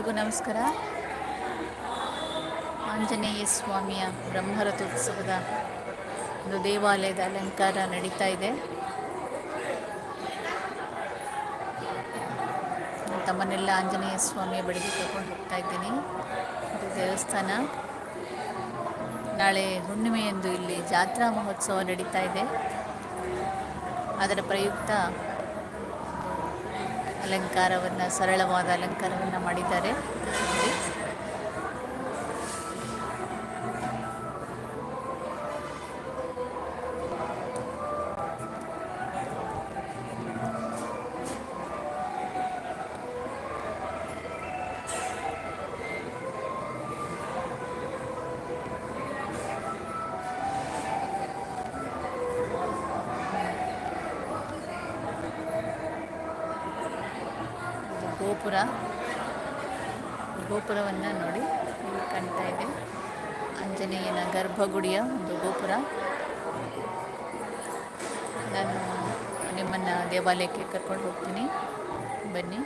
ಎಲ್ರಿಗೂ ನಮಸ್ಕಾರ. ಆಂಜನೇಯ ಸ್ವಾಮಿಯ ಬ್ರಹ್ಮರಥೋತ್ಸವದ ಒಂದು ದೇವಾಲಯದ ಅಲಂಕಾರ ನಡೀತಾ ಇದೆ. ತಮ್ಮನ್ನೆಲ್ಲ ಆಂಜನೇಯ ಸ್ವಾಮಿಯ ಬಳಿಗೆ ಕರ್ಕೊಂಡು ಹೋಗ್ತಾ ಇದ್ದೀನಿ. ಇದು ದೇವಸ್ಥಾನ. ನಾಳೆ ಹುಣ್ಣಿಮೆಯಂದು ಇಲ್ಲಿ ಜಾತ್ರಾ ಮಹೋತ್ಸವ ನಡೀತಾ ಇದೆ. ಅದರ ಪ್ರಯುಕ್ತ ಅಲಂಕಾರವನ್ನು ಸರಳವಾದ ಅಲಂಕಾರವನ್ನು ಮಾಡಿದ್ದಾರೆ. ಗೋಪುರ. ಗೋಪುರವನ್ನು ನೋಡಿ ಕಾಣ್ತಾ ಇದೆ. ಆಂಜನೇಯನ ಗರ್ಭಗುಡಿಯ ಒಂದು ಗೋಪುರ. ನಾನು ನಿಮ್ಮನ್ನು ದೇವಾಲಯಕ್ಕೆ ಕರ್ಕೊಂಡು ಹೋಗ್ತೀನಿ. ಬನ್ನಿ.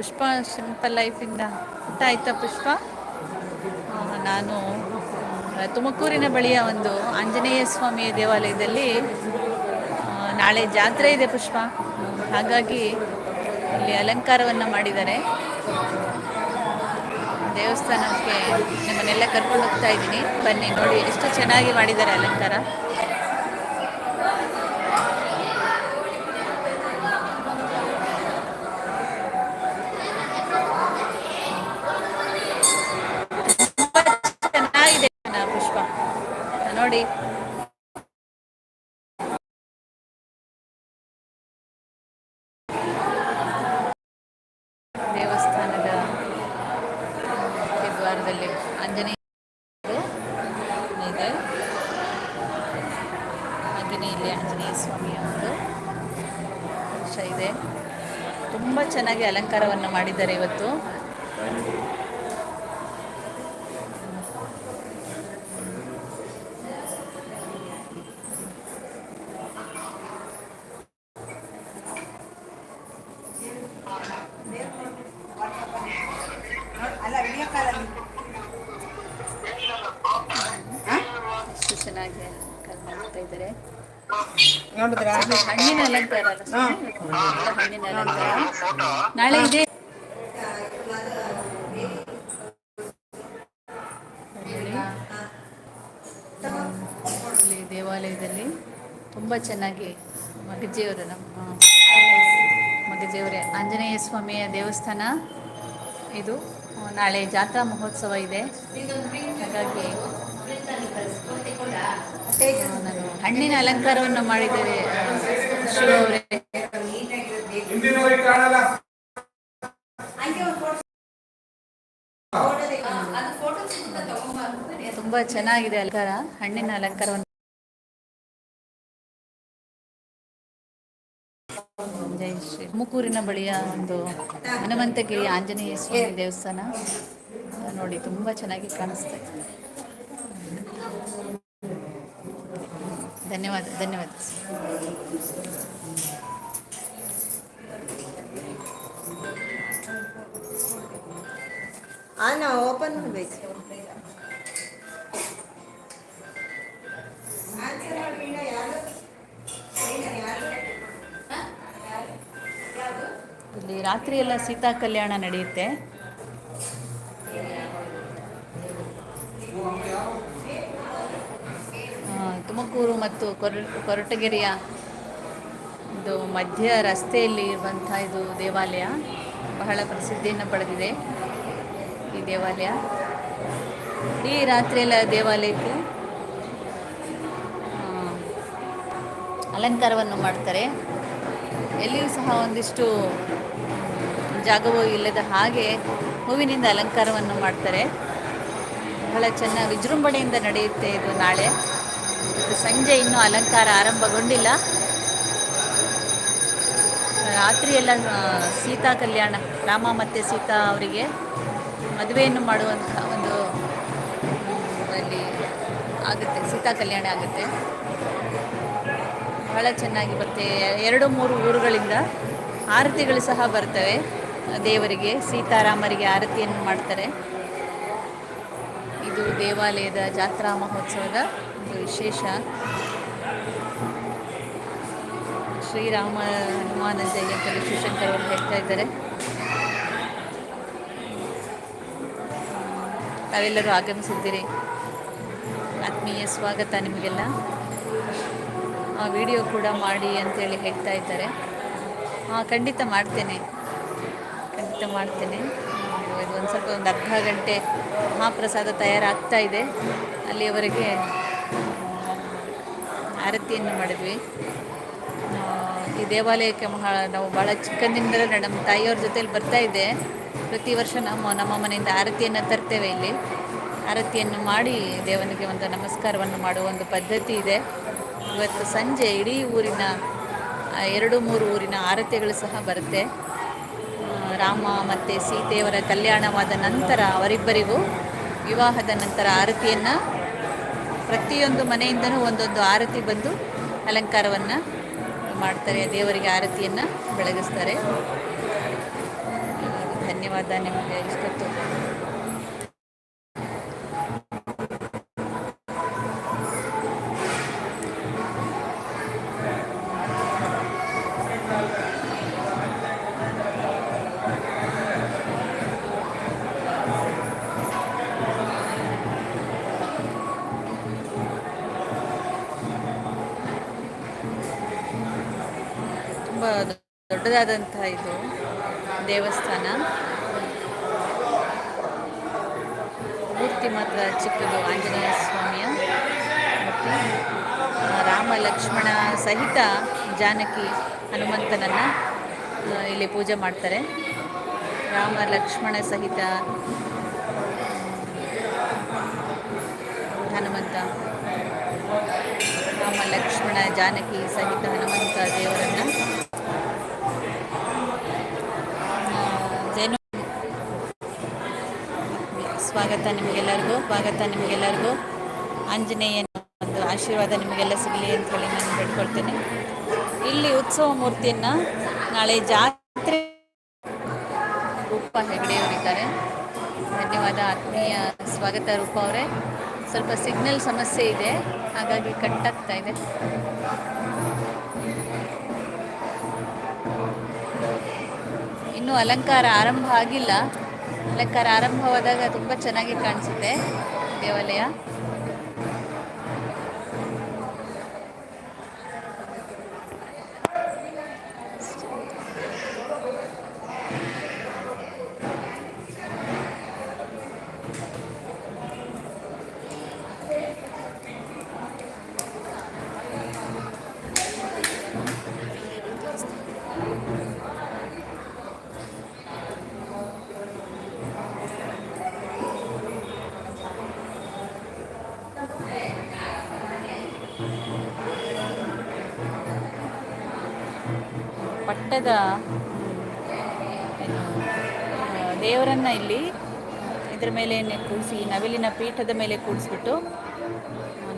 ಪುಷ್ಪ ಸಿಂಪಲ್ ಲೈಫಿಂದ ಊಟ ಆಯ್ತಾ ಪುಷ್ಪ? ನಾನು ತುಮಕೂರಿನ ಬಳಿಯ ಒಂದು ಆಂಜನೇಯ ಸ್ವಾಮಿಯ ದೇವಾಲಯದಲ್ಲಿ ನಾಳೆ ಜಾತ್ರೆ ಇದೆ ಪುಷ್ಪ. ಹಾಗಾಗಿ ಇಲ್ಲಿ ಅಲಂಕಾರವನ್ನು ಮಾಡಿದ್ದಾರೆ. ದೇವಸ್ಥಾನಕ್ಕೆ ನಿಮ್ಮನ್ನೆಲ್ಲ ಕರ್ಕೊಂಡು ಹೋಗ್ತಾ ಇದ್ದೀನಿ. ಬನ್ನಿ ನೋಡಿ, ಎಷ್ಟು ಚೆನ್ನಾಗಿ ಮಾಡಿದ್ದಾರೆ ಅಲಂಕಾರ. ಸ್ವಾಮಿಯ ಒಂದು ಇದೆ. ತುಂಬ ಚೆನ್ನಾಗಿ ಅಲಂಕಾರವನ್ನು ಮಾಡಿದ್ದಾರೆ ಇವತ್ತು. ಚೆನ್ನಾಗಿ ಅಲಂಕಾರ ಮಾಡ್ತಾ ಇದ್ದಾರೆ. ನೋಡಿದ್ರಾ? ಹಣ್ಣಿನ ಅಲಂಕಾರ ಅಲ್ಲ ಹಣ್ಣಿನ ಅಲಂಕಾರ. ನಾಳೆ ಇದೆ. ಇಲ್ಲಿ ದೇವಾಲಯದಲ್ಲಿ ತುಂಬಾ ಚೆನ್ನಾಗಿ ಮಗಜಿಯವರು ನಮ್ಮ ಮಗಜಿಯವರೇ. ಆಂಜನೇಯ ಸ್ವಾಮಿಯ ದೇವಸ್ಥಾನ ಇದು. ನಾಳೆ ಜಾತ್ರಾ ಮಹೋತ್ಸವ ಇದೆ. ಹಾಗಾಗಿ ಹಣ್ಣಿನ ಅಲಂಕಾರವನ್ನು ಮಾಡಿದ್ದೇವೆ ಶಿವ ಅವರೇ. ತುಂಬಾ ಚೆನ್ನಾಗಿದೆ ಅಲಂಕಾರ, ಹಣ್ಣಿನ ಅಲಂಕಾರವನ್ನು. ಜೈ ಶ್ರೀ ತುಮಕೂರಿನ ಬಳಿಯ ಒಂದು ಹನುಮಂತಗಿರಿ ಆಂಜನೇಯ ಸ್ವಾಮಿ ದೇವಸ್ಥಾನ. ನೋಡಿ, ತುಂಬಾ ಚೆನ್ನಾಗಿ ಕಾಣಿಸ್ತಾ ಇದೆ. ಧನ್ಯವಾದ ಧನ್ಯವಾದ. ಓಪನ್ ಮಾಡಬೇಕು. ಇಲ್ಲಿ ರಾತ್ರಿ ಎಲ್ಲ ಸೀತಾ ಕಲ್ಯಾಣ ನಡೆಯುತ್ತೆ. ತುಮಕೂರು ಮತ್ತು ಕೊರ ಕೊರಟಗೆರೆಯ ಇದು ಮಧ್ಯ ರಸ್ತೆಯಲ್ಲಿ ಇರುವಂಥ ಇದು ದೇವಾಲಯ ಬಹಳ ಪ್ರಸಿದ್ಧಿಯನ್ನು ಪಡೆದಿದೆ ಈ ದೇವಾಲಯ. ಈ ರಾತ್ರಿಯೆಲ್ಲ ದೇವಾಲಯಕ್ಕೆ ಅಲಂಕಾರವನ್ನು ಮಾಡ್ತಾರೆ. ಎಲ್ಲಿಯೂ ಸಹ ಒಂದಿಷ್ಟು ಜಾಗವೂ ಇಲ್ಲದ ಹಾಗೆ ಹೂವಿನಿಂದ ಅಲಂಕಾರವನ್ನು ಮಾಡ್ತಾರೆ. ಬಹಳ ಚೆನ್ನಾಗಿ ವಿಜೃಂಭಣೆಯಿಂದ ನಡೆಯುತ್ತೆ ಇದು ನಾಳೆ. ಸಂಜೆ ಇನ್ನೂ ಅಲಂಕಾರ ಆರಂಭಗೊಂಡಿಲ್ಲ. ರಾತ್ರಿ ಎಲ್ಲ ಸೀತಾ ಕಲ್ಯಾಣ, ರಾಮ ಮತ್ತು ಸೀತಾ ಅವರಿಗೆ ಮದುವೆಯನ್ನು ಮಾಡುವಂಥ ಒಂದು ಅಲ್ಲಿ ಆಗುತ್ತೆ, ಸೀತಾ ಕಲ್ಯಾಣ ಆಗುತ್ತೆ. ಬಹಳ ಚೆನ್ನಾಗಿ ಬರುತ್ತೆ. ಎರಡು ಮೂರು ಊರುಗಳಿಂದ ಆರತಿಗಳು ಸಹ ಬರ್ತವೆ. ದೇವರಿಗೆ, ಸೀತಾರಾಮರಿಗೆ ಆರತಿಯನ್ನು ಮಾಡ್ತಾರೆ. ಇದು ದೇವಾಲಯದ ಜಾತ್ರಾ ಮಹೋತ್ಸವದ ವಿಶೇಷ. ಶ್ರೀರಾಮ ಹನುಮಾನ ಜಯ ಅಂತ ಶಿವಶಂಕರ್ ಅವರು ಹೇಳ್ತಾ ಇದ್ದಾರೆ. ತಾವೆಲ್ಲರೂ ಆಗಮಿಸಿದ್ದೀರಿ. ಆತ್ಮೀಯ ಸ್ವಾಗತ ನಿಮಗೆಲ್ಲ. ಆ ವಿಡಿಯೋ ಕೂಡ ಮಾಡಿ ಅಂತೇಳಿ ಹೇಳ್ತಾ ಇದ್ದಾರೆ. ಹಾಂ ಖಂಡಿತ ಮಾಡ್ತೇನೆ. ಖಂಡಿತ ಮಾಡ್ತೇನೆ. ಇದು ಒಂದು ಸ್ವಲ್ಪ ಒಂದು ಅರ್ಧ ಗಂಟೆ ಮಹಾಪ್ರಸಾದ ತಯಾರಾಗ್ತಾ ಇದೆ. ಅಲ್ಲಿಯವರೆಗೆ ಆರತಿಯನ್ನು ಮಾಡಿದ್ವಿ. ಈ ದೇವಾಲಯಕ್ಕೆ ನಾವು ಭಾಳ ಚಿಕ್ಕಂದಿನಿಂದಲೇ ನಮ್ಮ ತಾಯಿಯವ್ರ ಜೊತೆಲಿ ಬರ್ತಾ ಇದ್ದೆ. ಪ್ರತಿ ವರ್ಷ ನಮ್ಮ ನಮ್ಮ ಮನೆಯಿಂದ ಆರತಿಯನ್ನು ತರ್ತೇವೆ ಇಲ್ಲಿ. ಆರತಿಯನ್ನು ಮಾಡಿ ದೇವನಿಗೆ ಒಂದು ನಮಸ್ಕಾರವನ್ನು ಮಾಡುವ ಒಂದು ಪದ್ಧತಿ ಇದೆ. ಇವತ್ತು ಸಂಜೆ ಇಡೀ ಊರಿನ ಎರಡು ಮೂರು ಊರಿನ ಆರತಿಗಳು ಸಹ ಬರುತ್ತೆ. ರಾಮ ಮತ್ತು ಸೀತೆಯವರ ಕಲ್ಯಾಣವಾದ ನಂತರ ಅವರಿಬ್ಬರಿಗೂ ವಿವಾಹದ ನಂತರ ಆರತಿಯನ್ನು ಪ್ರತಿಯೊಂದು ಮನೆಯಿಂದನೂ ಒಂದೊಂದು ಆರತಿ ಬಂದು ಅಲಂಕಾರವನ್ನು ಮಾಡ್ತಾರೆ ದೇವರಿಗೆ ಆರತಿಯನ್ನು ಬೆಳಗಿಸ್ತಾರೆ. ಧನ್ಯವಾದ ನಿಮಗೆ ಇಷ್ಟೊತ್ತು. ದೊಡ್ಡದಾದಂತಹ ಇದು ದೇವಸ್ಥಾನ. ಮೂರ್ತಿ ಮಾತ್ರ ಚಿಕ್ಕದು ಆಂಜನೇಯ ಸ್ವಾಮಿಯ ಮತ್ತು ರಾಮ ಲಕ್ಷ್ಮಣ ಸಹಿತ ಜಾನಕಿ ಹನುಮಂತನನ್ನು ಇಲ್ಲಿ ಪೂಜೆ ಮಾಡ್ತಾರೆ. ರಾಮ ಲಕ್ಷ್ಮಣ ಸಹಿತ ಹನುಮಂತ, ರಾಮ ಲಕ್ಷ್ಮಣ ಜಾನಕಿ ಸಹಿತ ಹನುಮಂತ ದೇವರನ್ನ ಆ, ಜೇನು ಸ್ವಾಗತ ನಿಮಗೆಲ್ಲರಿಗೂ ಸ್ವಾಗತ ನಿಮಗೆಲ್ಲರಿಗೂ. ಆಂಜನೇಯನ ಒಂದು ಆಶೀರ್ವಾದ ನಿಮಗೆಲ್ಲ ಸಿಗಲಿ ಅಂತ ಹೇಳಿ ನಾನು ಬೇಡ್ಕೊಳ್ತೇನೆ ಇಲ್ಲಿ ಉತ್ಸವ ಮೂರ್ತಿಯನ್ನ ನಾಳೆ ಜಾತ್ರೆ ರೂಪ ಹೆಗಡೆಯವರಿದ್ದಾರೆ. ಧನ್ಯವಾದ ಆತ್ಮೀಯ ಸ್ವಾಗತ ರೂಪ ಅವರೇ. ಸ್ವಲ್ಪ ಸಿಗ್ನಲ್ ಸಮಸ್ಯೆ ಇದೆ, ಹಾಗಾಗಿ ಕಟ್ ಆಗ್ತಾ ಇದೆ. ಇನ್ನು ಅಲಂಕಾರ ಆರಂಭ ಆಗಿಲ್ಲ. ಅಲಂಕಾರ ಆರಂಭವಾದಾಗ ತುಂಬ ಚೆನ್ನಾಗಿ ಕಾಣಿಸುತ್ತೆ ದೇವಾಲಯ. ಆ, ದೇವರನ್ನ ಇಲ್ಲಿ ಇದರ ಮೇಲೆ ಕೂಡಿಸಿ ನವಿಲಿನ ಪೀಠದ ಮೇಲೆ ಕೂಡಿಸ್ಬಿಟ್ಟು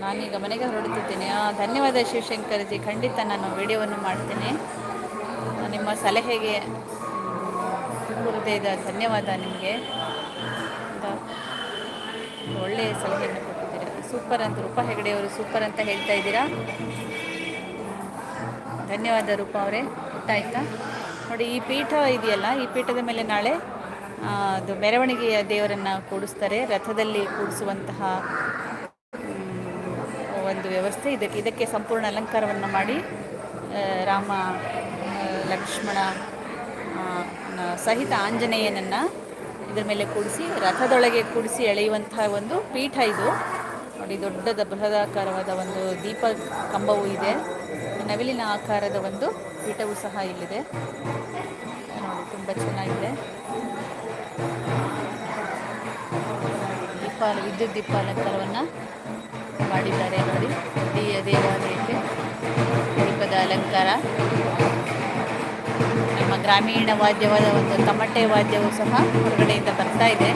ನಾನೀಗ ಮನೆಗೆ ಹೊರಡುತ್ತಿದ್ದೇನೆ. ಧನ್ಯವಾದ ಶಿವಶಂಕರಜಿ. ಖಂಡಿತ ನಾನು ವಿಡಿಯೋವನ್ನು ಮಾಡ್ತೇನೆ. ನಿಮ್ಮ ಸಲಹೆಗೆ ಹೃದಯದ ಧನ್ಯವಾದ ನಿಮಗೆ. ಒಳ್ಳೆಯ ಸಲಹೆಯನ್ನು ಕೊಟ್ಟಿದ್ದೀರಾ. ಸೂಪರ್ ಅಂತ ರೂಪಾ ಹೆಗಡೆಯವರು ಸೂಪರ್ ಅಂತ ಹೇಳ್ತಾ ಇದ್ದೀರಾ? ಧನ್ಯವಾದ ರೂಪ ಅವರೇ. ಗೊತ್ತಾಯ್ತಾ? ನೋಡಿ, ಈ ಪೀಠ ಇದೆಯಲ್ಲ, ಈ ಪೀಠದ ಮೇಲೆ ನಾಳೆ ಅದು ಮೆರವಣಿಗೆಯ ದೇವರನ್ನು ಕೂಡಿಸ್ತಾರೆ. ರಥದಲ್ಲಿ ಕೂಡಿಸುವಂತಹ ಒಂದು ವ್ಯವಸ್ಥೆ. ಇದಕ್ಕೆ ಇದಕ್ಕೆ ಸಂಪೂರ್ಣ ಅಲಂಕಾರವನ್ನು ಮಾಡಿ ರಾಮ ಲಕ್ಷ್ಮಣ ಸಹಿತ ಆಂಜನೇಯನನ್ನು ಇದರ ಮೇಲೆ ಕೂಡಿಸಿ, ರಥದೊಳಗೆ ಕೂಡಿಸಿ ಎಳೆಯುವಂತಹ ಒಂದು ಪೀಠ ಇದು. ನೋಡಿ, ದೊಡ್ಡದ ಬೃಹದಾಕಾರವಾದ ಒಂದು ದೀಪ ಕಂಬವೂ ಇದೆ. ನವಿಲಿನ ಆಕಾರದ ಒಂದು ಪೀಠವೂ ಸಹ ಇಲ್ಲಿದೆ. ನೋಡಿ, ತುಂಬ ಚೆನ್ನಾಗಿದೆ. ದೀಪ ವಿದ್ಯುತ್ ದೀಪ ಅಲಂಕಾರವನ್ನು ಮಾಡಿದ್ದಾರೆ ನೋಡಿ. ದೇವಾಲಯಕ್ಕೆ ದೀಪದ ಅಲಂಕಾರ. ನಮ್ಮ ಗ್ರಾಮೀಣ ವಾದ್ಯವಾದ ಒಂದು ತಮಟೆ ವಾದ್ಯವು ಸಹ ಹೊರಗಡೆಯಿಂದ ಬರ್ತಾ ಇದು.